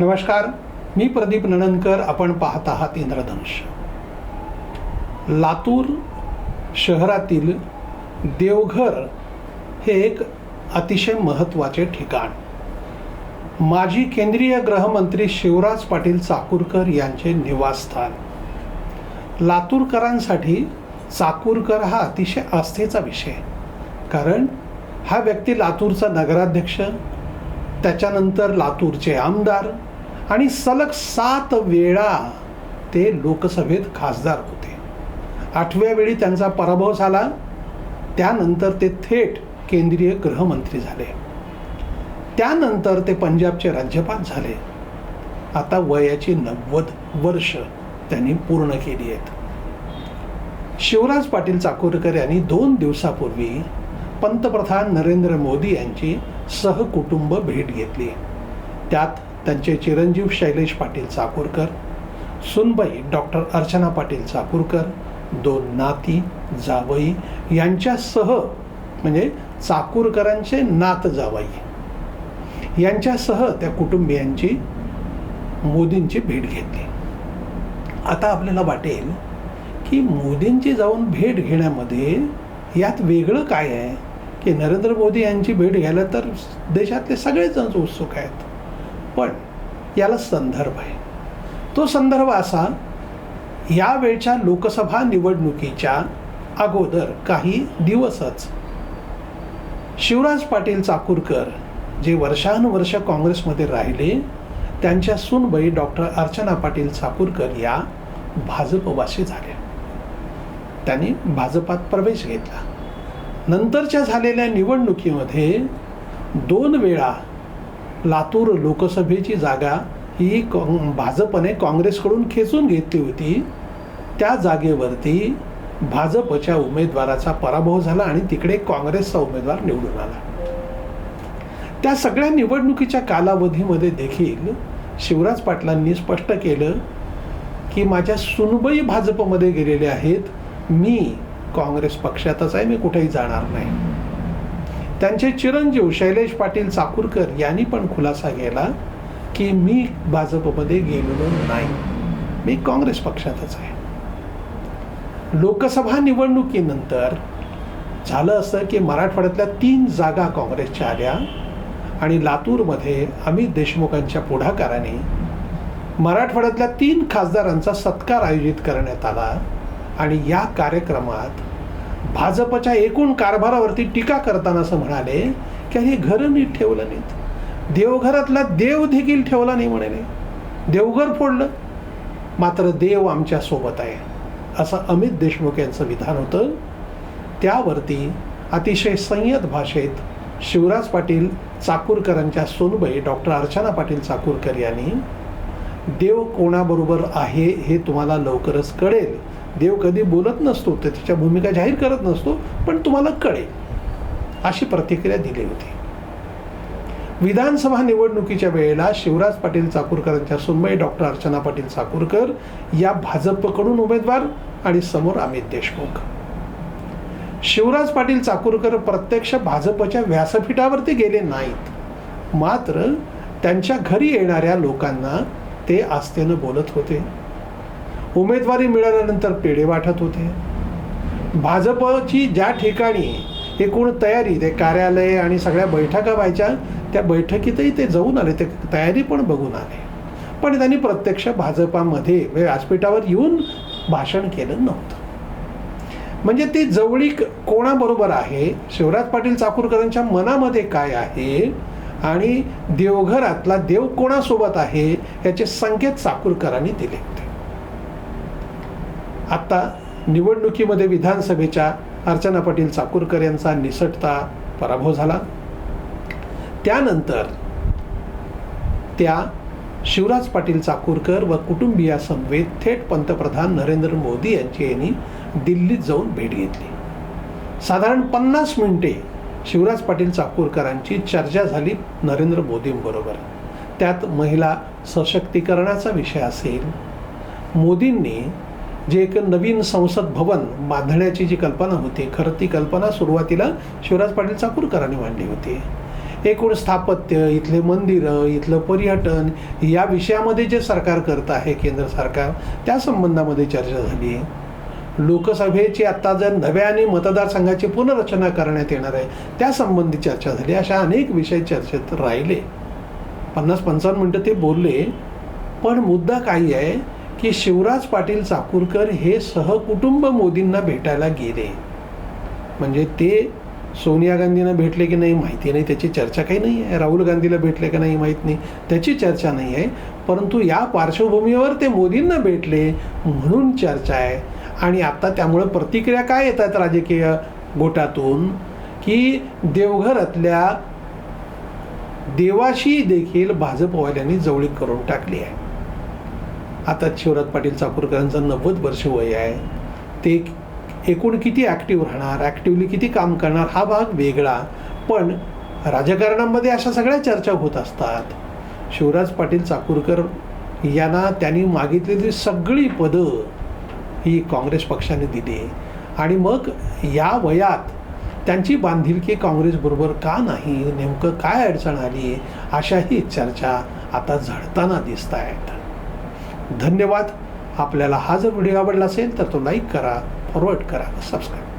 नमस्कार मी प्रदीप नणनकर आपण पाहत आहात इंद्रधनुष्य. लातूर शहरातील देवघर हे एक अतिशय महत्त्वाचे ठिकाण. माजी केंद्रीय गृहमंत्री शिवराज पाटील चाकूरकर यांचे निवासस्थान. लातूरकरांसाठी चाकूरकर हा अतिशय आस्थेचा विषय कारण हा व्यक्ती लातूरचा नगराध्यक्ष त्याच्यानंतर लातूरचे आमदार आणि सलग सात वेळा ते लोकसभेत खासदार होते. आठव्या वेळी त्यांचा पराभव झाला. त्यानंतर ते थेट केंद्रीय गृहमंत्री झाले. त्यानंतर ते पंजाबचे राज्यपाल झाले. आता वयाची नव्वद वर्ष त्यांनी पूर्ण केली आहेत. शिवराज पाटील चाकूरकर यांनी दोन दिवसापूर्वी पंतप्रधान नरेंद्र मोदी यांची सहकुटुंब भेट घेतली. त्यात त्यांचे चिरंजीव शैलेश पाटील चाकूरकर सुनबाई डॉक्टर अर्चना पाटील चाकूरकर दोन नाती जावई यांच्यासह म्हणजे चाकूरकरांचे नात जावई यांच्यासह त्या कुटुंबियांची मोदींची भेट घेतली. आता आपल्याला वाटेल की मोदींची जाऊन भेट घेण्यामध्ये यात वेगळं काय आहे? की नरेंद्र मोदी यांची भेट घ्यायला तर देशातले सगळेजण उत्सुक आहेत. पण याला संदर्भ आहे. तो संदर्भ असा यावेळच्या लोकसभा निवडणुकीच्या अगोदर काही दिवसच शिवराज पाटील चाकूरकर जे वर्षानुवर्ष काँग्रेसमध्ये राहिले त्यांच्या सुनबाई डॉक्टर अर्चना पाटील चाकूरकर या भाजपवासी झाल्या. त्यांनी भाजपात प्रवेश घेतला. नंतरच्या झालेल्या निवडणुकीमध्ये दोन वेळा लातूर लोकसभेची जागा ही काँ भाजपने काँग्रेसकडून खेचून घेतली होती. त्या जागेवरती भाजपच्या उमेदवाराचा पराभव झाला आणि तिकडे काँग्रेसचा उमेदवार निवडून आला. त्या सगळ्या निवडणुकीच्या कालावधीमध्ये देखील शिवराज पाटलांनी स्पष्ट केलं की माझ्या सुनबई भाजपमध्ये गेलेले आहेत. मी काँग्रेस पक्षातच आहे मी कुठेही जाणार नाही. त्यांचे चिरंजीव शैलेश पाटील चाकूरकर यांनी पण खुलासा केला की मी भाजपमध्ये गेलेलो नाही. मी काँग्रेस पक्षातच आहे. लोकसभा निवडणुकीनंतर झालं असं की मराठवाड्यातल्या तीन जागा काँग्रेसच्या आल्या आणि लातूरमध्ये अमित देशमुखांच्या पुढाकाराने मराठवाड्यातल्या तीन खासदारांचा सत्कार आयोजित करण्यात आला आणि या कार्यक्रमात भाजपच्या एकूण कारभारावरती टीका करताना असं म्हणाले की हे घरं नीट ठेवलं नाहीत. देवघरातला देव देखील ठेवला नाही म्हणाले. देवघर फोडलं. मात्र देव आमच्यासोबत आहे असं अमित देशमुख यांचं विधान होतं. त्यावरती अतिशय संयत भाषेत शिवराज पाटील चाकूरकरांच्या सोनबाई डॉक्टर अर्चना पाटील चाकूरकर यांनी देव कोणाबरोबर आहे हे तुम्हाला लवकरच कळेल. देव कधी बोलत नसतो तर त्याच्या भूमिका जाहीर करत नसतो पण तुम्हाला कळेल. अशी प्रतिक्रिया दिली होती. विधानसभा निवडणुकीच्या वेळेला शिवराज पाटील चाकूरकरांच्या सुनबाई डॉक्टर अर्चना पाटील चाकूरकर या भाजपकडून उमेदवार आणि समोर अमित देशमुख. शिवराज पाटील चाकूरकर प्रत्यक्ष भाजपच्या व्यासपीठावरती गेले नाहीत. मात्र त्यांच्या घरी येणाऱ्या लोकांना ते आस्थेनं बोलत होते. उमेदवारी मिळाल्यानंतर पेढे वाटत होते. भाजपची ज्या ठिकाणी एकूण तयारी ते कार्यालय आणि सगळ्या बैठका व्हायच्या त्या बैठकीतही ते जाऊन आले ते तयारी पण बघून आले. पण त्यांनी प्रत्यक्ष भाजपामध्ये म्हणजे व्यासपीठावर येऊन भाषण केलं नव्हतं. म्हणजे ती जवळीक कोणाबरोबर आहे? शिवराज पाटील चाकूरकरांच्या मनामध्ये काय आहे? आणि देवघरातला देव कोणासोबत आहे? याचे संकेत चाकूरकरांनी दिले होते. आत्ता निवडणुकीमध्ये विधानसभेच्या अर्चना पाटील चाकूरकर यांचा निसटता पराभव झाला. त्यानंतर त्या शिवराज पाटील चाकूरकर व कुटुंबियासमवेत थेट पंतप्रधान नरेंद्र मोदी यांची यांनी दिल्लीत जाऊन भेट घेतली. साधारण पन्नास मिनिटे शिवराज पाटील चाकूरकरांची चर्चा झाली नरेंद्र मोदींबरोबर. त्यात महिला सशक्तीकरणाचा विषय असेल मोदींनी जे एक नवीन संसद भवन बांधण्याची जी कल्पना होती खरं ती कल्पना सुरुवातीला शिवराज पाटील चाकूरकरांनी मांडली होती. एकूण स्थापत्य इथले मंदिरं इथलं पर्यटन या विषयामध्ये जे सरकार करत आहे केंद्र सरकार त्या संबंधामध्ये चर्चा झाली. आहे लोकसभेची आत्ता जर नव्याने मतदारसंघाची पुनर्रचना करण्यात येणार आहे त्यासंबंधी चर्चा झाली. अशा अनेक विषय चर्चेत राहिले. पन्नास पंचावन्न मिनटं ते बोलले पण मुद्दा काही आहे की शिवराज पाटील चाकूरकर हे सहकुटुंब मोदींना भेटायला गेले. म्हणजे ते सोनिया गांधींना भेटले की नाही माहिती नाही त्याची चर्चा काही नाही आहे. राहुल गांधीला भेटले का नाही माहीत नाही त्याची चर्चा नाही आहे. परंतु या पार्श्वभूमीवर ते मोदींना भेटले म्हणून चर्चा आहे. आणि आता त्यामुळं प्रतिक्रिया काय येतात राजकीय गोटातून? की देवघरातल्या देवाशी देखील भाजपवाल्यांनी जवळीक करून टाकली आहे. आता शिवराज पाटील चाकूरकरांचं नव्वद वर्ष वय आहे. ते एकूण किती ॲक्टिव्ह राहणार ॲक्टिव्हली किती काम करणार हा भाग वेगळा. पण राजकारणामध्ये अशा सगळ्या चर्चा होत असतात. शिवराज पाटील चाकूरकर यांना त्यांनी मागितलेली सगळी पदं ही काँग्रेस पक्षाने दिली. आणि मग या वयात त्यांची बांधिलकी काँग्रेसबरोबर का नाही नेमकं काय अडचण आली अशाही चर्चा आता झडताना दिसत आहेत धन्यवाद. आपल्याला हा जर व्हिडिओ आवडला असेल तर तो लाईक करा फॉरवर्ड करा सबस्क्राईब.